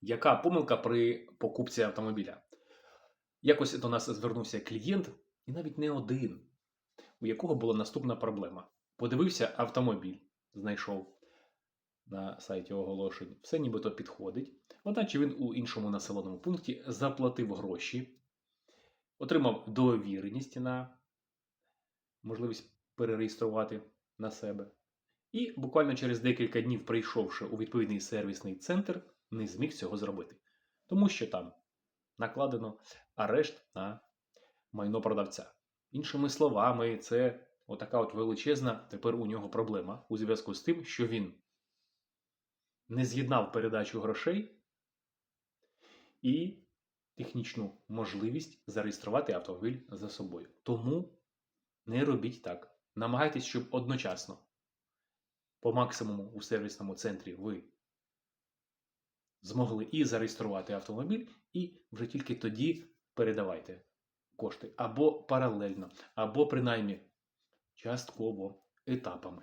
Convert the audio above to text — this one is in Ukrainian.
Яка помилка при покупці автомобіля? Якось до нас звернувся клієнт, і навіть не один, у якого була наступна проблема. Подивився автомобіль, знайшов на сайті оголошень, все нібито підходить. Одначе він у іншому населеному пункті заплатив гроші, отримав довіреність на можливість перереєструвати на себе. І буквально через декілька днів, прийшовши у відповідний сервісний центр, не зміг цього зробити. Тому що там накладено арешт на майно продавця. Іншими словами, це отака от величезна тепер у нього проблема у зв'язку з тим, що він не з'єднав передачу грошей і технічну можливість зареєструвати автомобіль за собою. Тому не робіть так. Намагайтесь, щоб одночасно по максимуму у сервісному центрі ви змогли і зареєструвати автомобіль, і вже тільки тоді передавайте кошти або паралельно, або принаймні частково етапами.